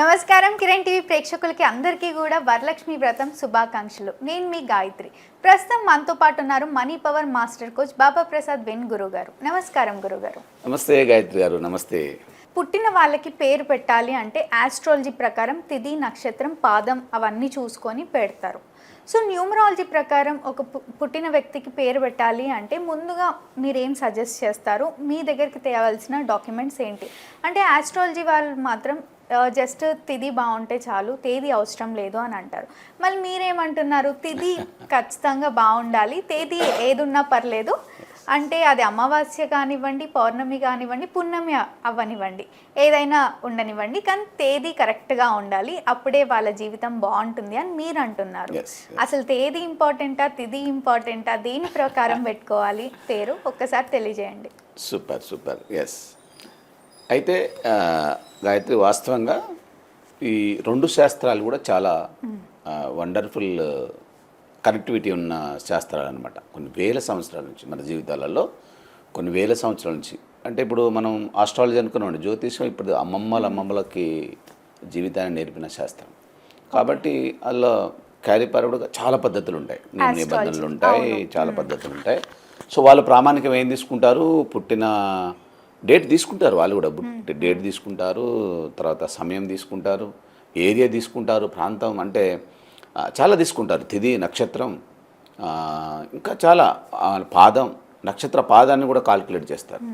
నమస్కారం కిరణ్ టీవీ ప్రేక్షకులకి అందరికీ కూడా వరలక్ష్మి వ్రతం శుభాకాంక్షలు. నేను మీ గాయత్రి. ప్రస్తుతం మనతో పాటు ఉన్నారు money power master coach Baba Prasad when గురువు గారు నమస్కారం గురుగారు. నమస్తే గాయత్రి గారు నమస్తే. పుట్టిన వాళ్ళకి పేరు పెట్టాలి అంటే ఆస్ట్రాలజీ ప్రకారం తిథి నక్షత్రం పాదం అవన్నీ చూసుకొని పెడతారు. సో న్యూమరాలజీ ప్రకారం ఒక పుట్టిన వ్యక్తికి పేరు పెట్టాలి అంటే ముందుగా మీరు ఏం సజెస్ట్ చేస్తారు? మీ దగ్గరికి తేవాల్సిన డాక్యుమెంట్స్ ఏంటి? అంటే ఆస్ట్రాలజీ వాళ్ళు మాత్రం జస్ట్ తిథి బాగుంటే చాలు తేదీ అవసరం లేదు అని అంటారు. మళ్ళీ మీరేమంటున్నారు? తిథి ఖచ్చితంగా బాగుండాలి తేదీ ఏదున్నా పర్లేదు. అంటే అది అమావాస్య కానివ్వండి పౌర్ణమి కానివ్వండి పున్నమి అవ్వనివ్వండి. ఏదైనా ఉండనివ్వండి కానీ తేదీ కరెక్ట్గా ఉండాలి అప్పుడే వాళ్ళ జీవితం బాగుంటుంది అని మీరు అంటున్నారు. అసలు తేదీ ఇంపార్టెంటా తిథి ఇంపార్టెంటా దేని ప్రకారం పెట్టుకోవాలి? పేరు ఒక్కసారి తెలియజేయండి. సూపర్ సూపర్ ఎస్ అయితే గాయత్రి వాస్తవంగా ఈ రెండు శాస్త్రాలు కూడా చాలా వండర్ఫుల్ కనెక్టివిటీ ఉన్న శాస్త్రాలు అనమాట కొన్ని వేల సంవత్సరాల నుంచి మన జీవితాలలో కొన్ని వేల సంవత్సరాల నుంచి. అంటే ఇప్పుడు మనం ఆస్ట్రాలజీ అనుకున్నాం జ్యోతిషం ఇప్పుడు అమ్మమ్మల అమ్మమ్మలకి జీవితాన్ని నేర్పిన శాస్త్రం. కాబట్టి అందులో క్యాలిపరవుడుగా చాలా పద్ధతులు ఉంటాయి. నియమ నిబంధనలు ఉంటాయి చాలా పద్ధతులు ఉంటాయి. సో వాళ్ళు ప్రామాణికం ఏం తీసుకుంటారు? పుట్టిన డేట్ తీసుకుంటారు వాళ్ళు కూడా డేట్ తీసుకుంటారు తర్వాత సమయం తీసుకుంటారు ఏరియా తీసుకుంటారు ప్రాంతం అంటే చాలా తీసుకుంటారు. తిది నక్షత్రం ఇంకా చాలా పాదం నక్షత్ర పాదాన్ని కూడా కాల్కులేట్ చేస్తారు.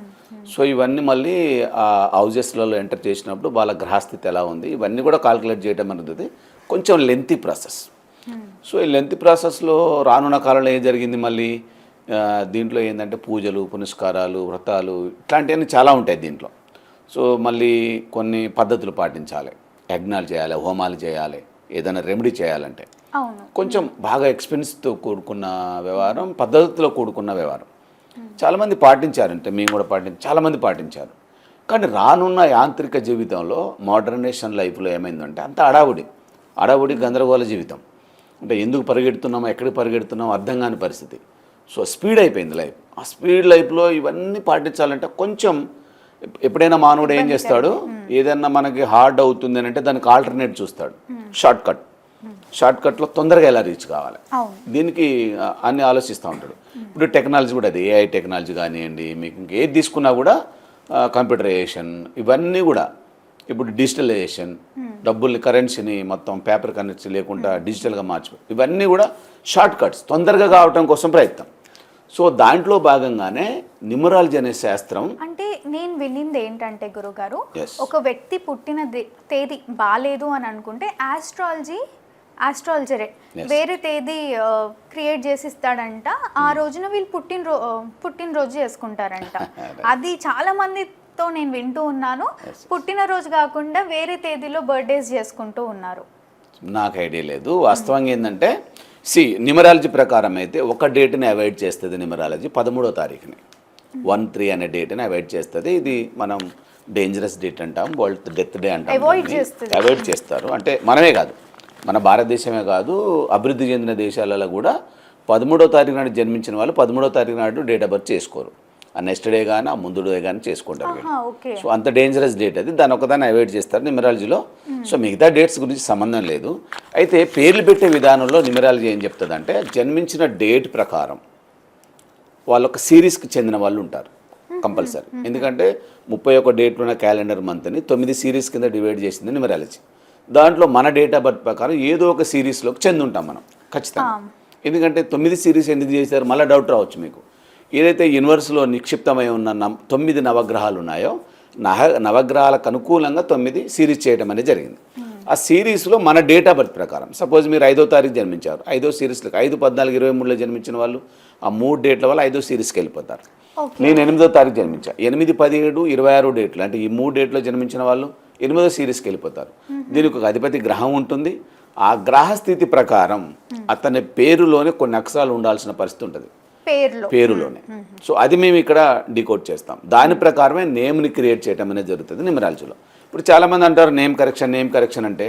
సో ఇవన్నీ మళ్ళీ ఆ హౌజెస్లలో ఎంటర్ చేసినప్పుడు వాళ్ళ గ్రహస్థితి ఎలా ఉంది ఇవన్నీ కూడా కాల్కులేట్ చేయడం అనేది కొంచెం లెంతీ ప్రాసెస్ సో ఈ లెంత్ ప్రాసెస్లో రానున్న కాలంలో ఏం జరిగింది మళ్ళీ? దీంట్లో ఏంటంటే పూజలు పునస్కారాలు వ్రతాలు ఇట్లాంటివన్నీ చాలా ఉంటాయి దీంట్లో. సో మళ్ళీ కొన్ని పద్ధతులు పాటించాలి. యజ్ఞాలు చేయాలి హోమాలు చేయాలి ఏదైనా రెమెడీ చేయాలంటే. కొంచెం బాగా ఎక్స్పెన్స్తో కూడుకున్న వ్యవహారం పద్ధతిలో కూడుకున్న వ్యవహారం. చాలామంది పాటించారంటే మేము కూడా పాటించాం చాలామంది పాటించారు. కానీ రానున్న యాంత్రిక జీవితంలో మోడర్నేషన్ లైఫ్లో ఏమైందంటే అంత అడావుడి. అడావుడి గందరగోళ జీవితం. అంటే ఎందుకు పరిగెడుతున్నామో ఎక్కడికి పరిగెడుతున్నామో అర్థం కాని పరిస్థితి. సో స్పీడ్ అయిపోయింది లైఫ్ ఆ స్పీడ్ లైఫ్లో ఇవన్నీ పాటించాలంటే కొంచెం ఎప్- ఎప్పుడైనా మానవుడు ఏం చేస్తాడు? ఏదన్నా మనకి హార్డ్ అవుతుంది అని అంటే దానికి ఆల్టర్నేట్ చూస్తాడు. షార్ట్ కట్ షార్ట్ కట్లో తొందరగా ఎలా రీచ్ కావాలి? దీనికి అన్ని ఆలోచిస్తూ ఉంటాడు. ఇప్పుడు టెక్నాలజీ కూడా అది ఏఐ టెక్నాలజీ కానివ్వండి మీకు ఇంకేది తీసుకున్నా కూడా కంప్యూటరైజేషన్ ఇవన్నీ కూడా. ఇప్పుడు డిజిటలైజేషన్ డబ్బుల్ని కరెన్సీని మొత్తం పేపర్ కరెన్సీ లేకుండా డిజిటల్గా మార్చు ఇవన్నీ కూడా షార్ట్ కట్స్ తొందరగా కావటం కోసం ప్రయత్నం. సో దాంట్లో భాగంగానే న్యూమరాలజీ అనే శాస్త్రం. అంటే నేను వినింది ఏంటంటే గురుగారు. ఒక వ్యక్తి పుట్టిన తేదీ బాగాలేదు అని అనుకుంటే ఆస్ట్రాలజీ ఆస్ట్రాలజరే వేరే తేదీ క్రియేట్ చేసి ఇస్తాడంట ఆ రోజున వీళ్ళు పుట్టినరో పుట్టినరోజు చేసుకుంటారంట. అది. చాలా మందితో నేను వింటూ ఉన్నాను. పుట్టినరోజు కాకుండా వేరే తేదీలో బర్త్డేస్ చేసుకుంటూ ఉన్నారు. నాకు ఐడియా లేదు. వాస్తవంగా ఏంటంటే సి న్యూమరాలజీ ప్రకారం అయితే ఒక డేట్ని అవాయిడ్ చేస్తుంది న్యూమరాలజీ పదమూడో తారీఖుని. వన్ త్రీ అనే డేట్ని అవాయిడ్ చేస్తుంది. ఇది మనం డేంజరస్ డేట్ అంటాం వరల్డ్ డెత్ డే అంటాం. అవాయిడ్ చేస్తారు. అంటే మనమే కాదు మన భారతదేశమే కాదు అభివృద్ధి చెందిన దేశాలలో కూడా పదమూడో తారీఖు నాడు జన్మించిన వాళ్ళు పదమూడో తారీఖు నాడు డేట్ ఆఫ్ బర్త్ చేసుకోరు. ఆ నెక్స్ట్ డే కానీ ఆ ముందు డే కానీ చేసుకుంటారు సో అంత డేంజరస్ డేట్ అది. దాని ఒకదాన్ని అవాయిడ్ చేస్తారు. న్యూమరాలజీలో సో మిగతా డేట్స్ గురించి సంబంధం లేదు. అయితే పేర్లు పెట్టే విధానంలో న్యూమరాలజీ ఏం చెప్తుందంటే జన్మించిన డేట్ ప్రకారం వాళ్ళ ఒక సిరీస్కి చెందిన వాళ్ళు ఉంటారు కంపల్సరీ. ఎందుకంటే ముప్పై ఒక డేట్ ఉన్న క్యాలెండర్ మంత్ని తొమ్మిది సిరీస్ కింద డివైడ్ చేసింది న్యూమరాలజీ దాంట్లో మన డేట్ ఆఫ్ బర్త్ ప్రకారం ఏదో ఒక సిరీస్లోకి చెంది ఉంటాం మనం ఖచ్చితంగా. ఎందుకంటే తొమ్మిది సిరీస్ ఎందుకు చేశారు మళ్ళీ డౌట్ రావచ్చు మీకు. ఏదైతే యూనివర్స్లో నిక్షిప్తమై ఉన్న తొమ్మిది నవగ్రహాలు ఉన్నాయో నహ నవగ్రహాలకు అనుకూలంగా తొమ్మిది సిరీస్ చేయడం అనేది జరిగింది. ఆ సిరీస్లో మన డేట్ ఆఫ్ బర్త్ ప్రకారం సపోజ్ మీరు ఐదో తారీఖు జన్మించారు ఐదో సిరీస్లో ఐదు పద్నాలుగు ఇరవై మూడులో జన్మించిన వాళ్ళు ఆ మూడు డేట్ల వల్ల ఐదో సిరీస్కి వెళ్ళిపోతారు. నేను ఎనిమిదో తారీఖు జన్మించా. ఎనిమిది పదిహేడు ఇరవై ఆరు డేట్లు అంటే ఈ మూడు డేట్లో జన్మించిన వాళ్ళు ఎనిమిదో సిరీస్కి వెళ్ళిపోతారు. దీనికి ఒక అధిపతి గ్రహం ఉంటుంది. ఆ గ్రహ స్థితి ప్రకారం అతని పేరులోనే కొన్ని అక్షరాలు ఉండాల్సిన పరిస్థితి ఉంటుంది. పేరులోనే. సో అది మేము ఇక్కడ డికోడ్ చేస్తాం. దాని ప్రకారమే నేమ్ని క్రియేట్ చేయడం అనేది జరుగుతుంది న్యూమరాలజీలో ఇప్పుడు చాలామంది అంటారు నేమ్ కరెక్షన్ నేమ్ కరెక్షన్ అంటే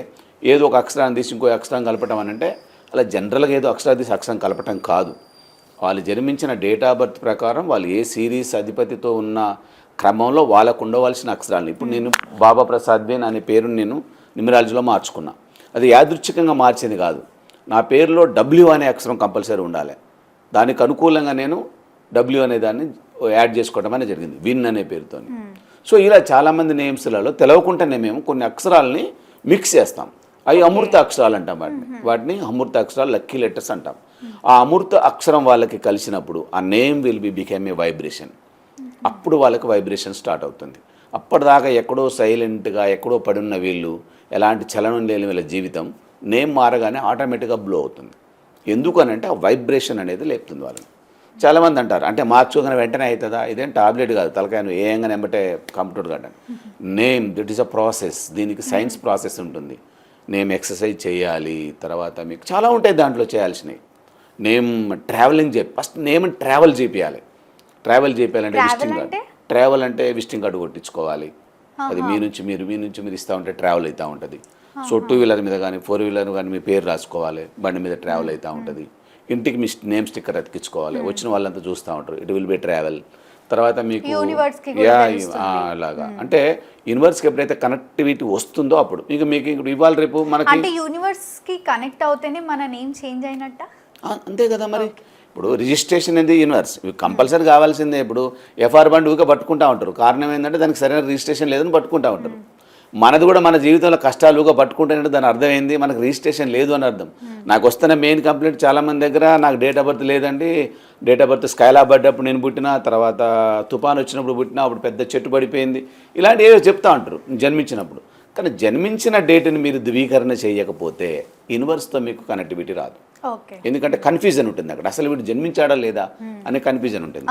ఏదో ఒక అక్షరాన్ని తీసి ఇంకో అక్షరం కలపటం అని అంటే అలా జనరల్గా ఏదో అక్షరం తీసి అక్షరం కలపటం కాదు. వాళ్ళు జన్మించిన డేట్ ఆఫ్ బర్త్ ప్రకారం వాళ్ళు ఏ సిరీస్ అధిపతితో ఉన్న క్రమంలో వాళ్ళకు ఉండవలసిన అక్షరాలు. ఇప్పుడు నేను బాబా ప్రసాద్ బేన్ అనే పేరుని నేను న్యూమరాలజీలో మార్చుకున్నా. అది యాదృచ్ఛికంగా మార్చింది కాదు. నా పేరులో డబ్ల్యూ అనే అక్షరం కంపల్సరీ ఉండాలి. దానికి అనుకూలంగా నేను డబ్ల్యూ అనే దాన్ని యాడ్ చేసుకోవడం అనేది జరిగింది. విన్ అనే పేరుతో సో ఇలా చాలామంది నేమ్స్లలో తెలవకుండానే మేము కొన్ని అక్షరాలని మిక్స్ చేస్తాం. అవి అమృత అక్షరాలు అంటాం వాటిని. వాటిని అమృత అక్షరాలు లక్కీ లెటర్స్ అంటాం. ఆ అమృత అక్షరం వాళ్ళకి కలిసినప్పుడు ఆ name will be became a vibration అప్పుడు వాళ్ళకి వైబ్రేషన్ స్టార్ట్ అవుతుంది. అప్పటిదాకా ఎక్కడో సైలెంట్గా ఎక్కడో పడున్న వీళ్ళు ఎలాంటి చలనం లేని వీళ్ళ జీవితం నేమ్ మారగానే ఆటోమేటిక్గా బ్లో అవుతుంది. ఎందుకనంటే ఆ వైబ్రేషన్ అనేది లేపుతుంది వాళ్ళని చాలామంది అంటారు అంటే మార్చుకోగానే వెంటనే అవుతుందా? ఇదేం టాబ్లెట్ కాదు తలకాయ నువ్వు ఏంగానే ఏమంటే కంప్యూటర్ కాదు name that is a process దీనికి సైన్స్ ప్రాసెస్ ఉంటుంది. నేమ్ ఎక్సర్సైజ్ చేయాలి తర్వాత మీకు చాలా ఉంటాయి దాంట్లో చేయాల్సినవి. నేమ్ ట్రావెలింగ్ చేయి ఫస్ట్ నేమ్ ట్రావెల్ చేపియాలి. ట్రావెల్ చేయాలంటే విజిటింగ్ కార్డ్? ట్రావెల్ అంటే? విజిటింగ్ కార్డు కొట్టించుకోవాలి. అది మీ నుంచి మీరు మీ నుంచి మీరు ఇస్తూ ఉంటే ట్రావెల్ అవుతూ ఉంటుంది. సో టూ వీలర్ మీద కానీ ఫోర్ వీలర్ కానీ మీ పేరు రాసుకోవాలి బండి మీద ట్రావెల్ అవుతూ ఉంటుంది. ఇంటికి మీ నేమ్ స్టిక్కర్ అతికించుకోవాలి వచ్చిన వాళ్ళంతా చూస్తూ ఉంటారు. ఇట్ విల్ బి ట్రావెల్ తర్వాత మీకు యా అలాగా. అంటే యూనివర్స్కి ఎప్పుడైతే కనెక్టివిటీ వస్తుందో అప్పుడు. మీకు మీకు ఇప్పుడు ఇవాళ రేపు మనకి అంటే యూనివర్స్కి కనెక్ట్ అవుతేనే మన నేమ్ చేంజ్ అయినట్ట? అంతే కదా మరి. ఇప్పుడు రిజిస్ట్రేషన్ అనేది యూనివర్స్ కంపల్సరీ కావాల్సిందే. ఇప్పుడు ఎఫ్ఆర్ బండి ఊరికే పట్టుకుంటా ఉంటారు. కారణం ఏంటంటే దానికి సరైన రిజిస్ట్రేషన్ లేదని పట్టుకుంటా ఉంటారు. మనది కూడా మన జీవితంలో కష్టాలు ఊగా పట్టుకుంటానంటే దాని అర్థం ఏంది మనకు రిజిస్ట్రేషన్ లేదు అని అర్థం. నాకు వస్తున్న మెయిన్ కంప్లైంట్ చాలా మంది దగ్గర నాకు డేట్ ఆఫ్ బర్త్ లేదండి. డేట్ ఆఫ్ బర్త్ స్కైలా పడ్డప్పుడు నేను పుట్టిన తర్వాత తుఫాన్ వచ్చినప్పుడు పుట్టినా అప్పుడు పెద్ద చెట్టు పడిపోయింది. ఇలాంటి ఏవో చెప్తా ఉంటారు జన్మించినప్పుడు. కానీ జన్మించిన డేట్ని మీరు ధృవీకరణ చేయకపోతే యూనివర్స్తో మీకు కనెక్టివిటీ రాదు. ఎందుకంటే కన్ఫ్యూజన్ ఉంటుంది అక్కడ. అసలు వీడు జన్మించాడా లేదా అనే కన్ఫ్యూజన్ ఉంటుంది.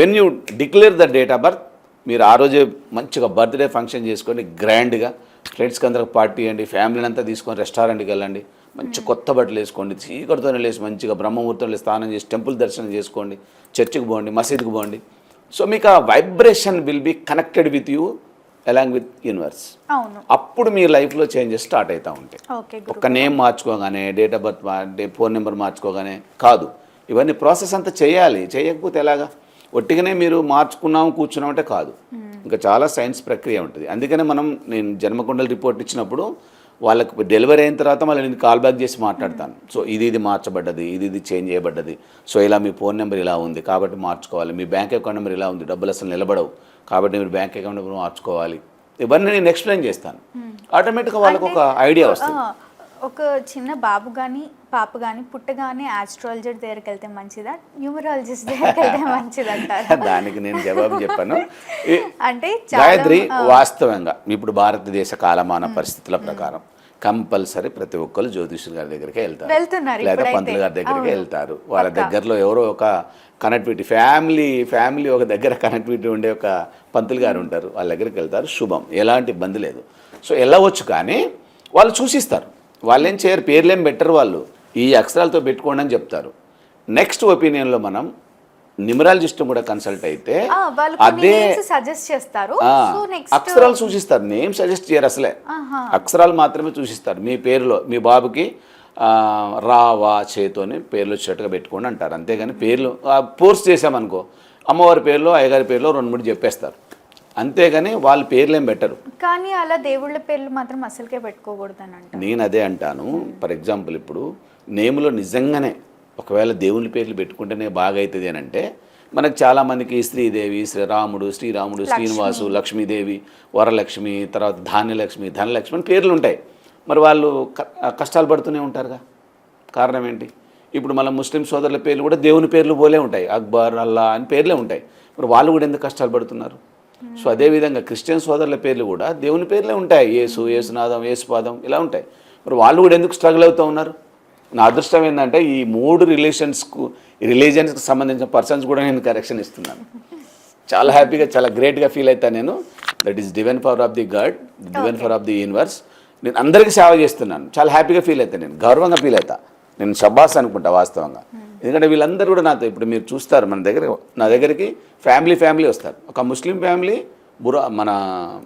When you declare the date of birth మీరు ఆ రోజే మంచిగా బర్త్డే ఫంక్షన్ చేసుకొని గ్రాండ్గా ఫ్రెండ్స్కి అందరికి పార్టీ అండి ఫ్యామిలీని అంతా తీసుకొని రెస్టారెంట్కి వెళ్ళండి. మంచి కొత్త బట్టలు వేసుకోండి చీకటితోనే లేచి మంచిగా బ్రహ్మముహూర్తంలో స్నానం చేసి టెంపుల్ దర్శనం చేసుకోండి చర్చికి పోండి మసీద్కి పోండి. సో మీకు ఆ vibration will be connected with you along with universe. అప్పుడు మీ లైఫ్లో చేంజెస్ స్టార్ట్ అవుతూ ఉంటాయి. ఒక్క name మార్చుకోగానే date of birth phone number మార్చుకోగానే కాదు. ఇవన్నీ ప్రాసెస్ అంతా చేయాలి. చేయకపోతే ఎలాగా? ఒట్టిగానే మీరు మార్చుకున్నాం కూర్చున్నాం అంటే కాదు. ఇంకా చాలా సైన్స్ ప్రక్రియ ఉంటుంది. అందుకనే మనం నేను జన్మకుండల రిపోర్ట్ ఇచ్చినప్పుడు వాళ్ళకి డెలివరీ అయిన తర్వాత మళ్ళీ నేను కాల్ బ్యాక్ చేసి మాట్లాడతాను. సో ఇది ఇది మార్చబడ్డది ఇది ఇది చేంజ్ చేయబడ్డది. సో ఇలా మీ ఫోన్ నెంబర్ ఇలా ఉంది కాబట్టి మార్చుకోవాలి. మీ బ్యాంక్ అకౌంట్ నెంబర్ ఇలా ఉంది డబ్బులు అసలు నిలబడవు కాబట్టి మీరు బ్యాంక్ అకౌంట్ నెంబర్ మార్చుకోవాలి. ఇవన్నీ నేను ఎక్స్ప్లెయిన్ చేస్తాను. ఆటోమేటిక్గా వాళ్ళకి ఒక ఐడియా వస్తుంది. ఒక చిన్న బాబు కానీ పాప కానీ పుట్టగానే ఆస్ట్రాలజర్ దగ్గరికి వెళ్తే మంచిదా? న్యూమరాలజిస్ట్ దగ్గరికి వెళ్తే మంచిదంటారా? దానికి నేను జవాబు చెప్పాను. అంటే గాయత్రి వాస్తవంగా ఇప్పుడు భారతదేశ కాలమాన పరిస్థితుల ప్రకారం కంపల్సరీ ప్రతి ఒక్కరు జ్యోతిష్యుల గారి దగ్గరికి వెళ్తారు. లేదా. పంతులు గారి దగ్గరికి. వెళ్తారు. వాళ్ళ దగ్గరలో ఎవరో ఒక కనెక్టివిటీ ఫ్యామిలీ ఫ్యామిలీ ఒక దగ్గర కనెక్టివిటీ ఉండే ఒక పంతులు గారు ఉంటారు. వాళ్ళ దగ్గరికి వెళ్తారు. శుభం. ఎలాంటి ఇబ్బంది లేదు. సో వెళ్ళవచ్చు కానీ వాళ్ళు చూసిస్తారు. వాళ్ళు ఏం చేయరు పేర్లేం పెట్టరు వాళ్ళు. ఈ అక్షరాలతో పెట్టుకోండి అని చెప్తారు. నెక్స్ట్ ఒపీనియన్లో మనం న్యూమరాలజిస్ట్ కూడా కన్సల్ట్ అయితే అదే సజెస్ట్ చేస్తారు. అక్షరాలు సూచిస్తారు. నేమ్ సజెస్ట్ చేయరు అసలే. అక్షరాలు మాత్రమే సూచిస్తారు మీ పేరులో మీ బాబుకి ఆ, రా వా చేతోని పేర్లు వచ్చేట్టుగా పెట్టుకోండి అంటారు. అంతేగాని పేర్లు ఫోర్స్ చేసామనుకో అమ్మవారి పేర్లో అయ్యగారి పేర్లో రెండు మూడు చెప్పేస్తారు. అంతేగాని వాళ్ళ పేర్లు పెట్టరు. కానీ అలా దేవుళ్ళ పేర్లు మాత్రం అసలుకే పెట్టుకోకూడదని అంట నేను అదే అంటాను. ఫర్ ఎగ్జాంపుల్ ఇప్పుడు నేములో నిజంగానే ఒకవేళ దేవుని పేర్లు పెట్టుకుంటేనే బాగా అవుతుంది అని అంటే మనకు చాలామందికి శ్రీదేవి శ్రీరాముడు శ్రీరాముడు శ్రీనివాసు లక్ష్మీదేవి వరలక్ష్మి తర్వాత ధాన్యలక్ష్మి ధనలక్ష్మి అని పేర్లు ఉంటాయి. మరి వాళ్ళు కష్టాలు పడుతూనే ఉంటారుగా. కారణం ఏంటి? ఇప్పుడు మన ముస్లిం సోదరుల పేర్లు కూడా దేవుని పేర్లు పోలే ఉంటాయి. అక్బర్ అల్లా అని పేర్లే ఉంటాయి. మరి వాళ్ళు కూడా ఎందుకు కష్టాలు పడుతున్నారు? సో అదేవిధంగా క్రిస్టియన్ సోదరుల పేర్లు కూడా దేవుని పేర్లే ఉంటాయి. యేసు యేసునాథం యేసుపాదం ఇలా ఉంటాయి. మరి వాళ్ళు కూడా ఎందుకు స్ట్రగుల్ అవుతూ ఉన్నారు? నా అదృష్టం ఏంటంటే ఈ మూడు రిలేషన్స్కు రిలీజియన్స్కి సంబంధించిన పర్సన్స్ కూడా నేను కరెక్షన్ ఇస్తున్నాను. చాలా హ్యాపీగా చాలా గ్రేట్గా ఫీల్ అవుతాను నేను. That is divine power of the god divine power of the universe నేను అందరికీ సేవ చేస్తున్నాను. చాలా హ్యాపీగా ఫీల్ అవుతాను నేను. గౌరవంగా ఫీల్ అవుతా. నేను షబాస్ అనుకుంటా వాస్తవంగా. ఎందుకంటే వీళ్ళందరూ కూడా నాతో ఇప్పుడు మీరు చూస్తారు మన దగ్గర నా దగ్గరికి ఫ్యామిలీ ఫ్యామిలీ వస్తారు. ఒక ముస్లిం ఫ్యామిలీ బురా మన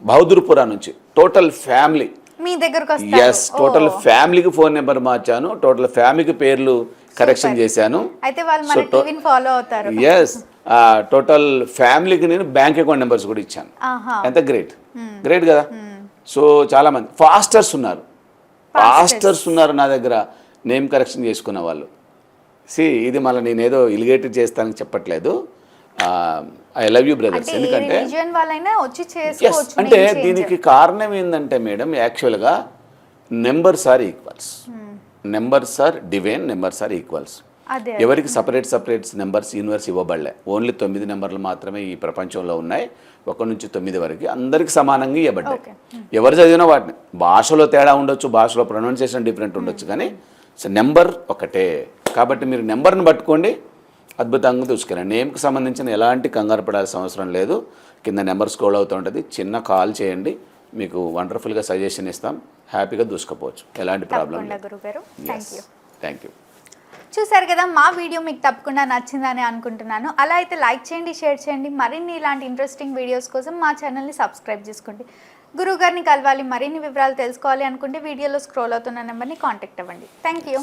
బహదూర్పురా నుంచి టోటల్ ఫ్యామిలీ. మీ దగ్గరకు ఎస్ టోటల్ ఫ్యామిలీకి ఫోన్ నెంబర్ మార్చాను టోటల్ ఫ్యామిలీకి పేర్లు కరెక్షన్ చేశాను. అయితే వాళ్ళు ఫాలో అవుతారు. ఎస్ టోటల్ ఫ్యామిలీకి నేను బ్యాంక్ అకౌంట్ నెంబర్స్ కూడా ఇచ్చాను. ఎంత గ్రేట్. గ్రేట్ కదా? సో చాలామంది ఫాస్టర్స్ ఉన్నారు. ఫాస్టర్స్ ఉన్నారు నా దగ్గర. నేమ్ కరెక్షన్ చేసుకున్న వాళ్ళు. సి ఇది మళ్ళీ నేను ఏదో ఇలిగేటెడ్ చేస్తానని చెప్పట్లేదు. ఐ లవ్ యూ బ్రదర్స్ ఎందుకంటే అంటే. దీనికి కారణం ఏంటంటే మేడం యాక్చువల్గా numbers are equals. Numbers are divine numbers are equals. ఎవరికి సపరేట్ సపరేట్ నెంబర్స్ యూనివర్స్ ఇవ్వబడలే. ఓన్లీ తొమ్మిది నెంబర్లు మాత్రమే ఈ ప్రపంచంలో ఉన్నాయి. ఒక నుంచి తొమ్మిది వరకు అందరికి సమానంగా ఇవ్వబడ్డాయి. Okay. ఎవరు చదివినా వాటిని భాషలో తేడా ఉండొచ్చు భాషలో ప్రొనౌన్సియేషన్ డిఫరెంట్ ఉండొచ్చు కానీ సో నెంబర్ ఒకటే. కాబట్టి మీరు నెంబర్ని పట్టుకోండి అద్భుతంగా చూసుకెళ్ళండి నేమ్కి సంబంధించిన ఎలాంటి కంగారు పడాల్సిన అవసరం లేదు. కింద నెంబర్ స్క్రోల్ అవుతూ ఉంటుంది. చిన్న కాల్ చేయండి. మీకు వండర్ఫుల్గా సజెషన్ ఇస్తాం. హ్యాపీగా దూసుకుపోవచ్చు. ఎలాంటి ప్రాబ్లం థ్యాంక్ యూ చూసారు కదా మా వీడియో మీకు తప్పకుండా నచ్చిందని అనుకుంటున్నాను. అలా అయితే లైక్ చేయండి షేర్ చేయండి. మరిన్ని ఇలాంటి ఇంట్రెస్టింగ్ వీడియోస్ కోసం మా ఛానల్ని సబ్స్క్రైబ్ చేసుకోండి గురువు గారిని కలవాలి మరిన్ని వివరాలు తెలుసుకోవాలి అనుకుంటే వీడియోలో స్క్రోల్ అవుతున్న నెంబర్ని కాంటాక్ట్ అవ్వండి. Thank you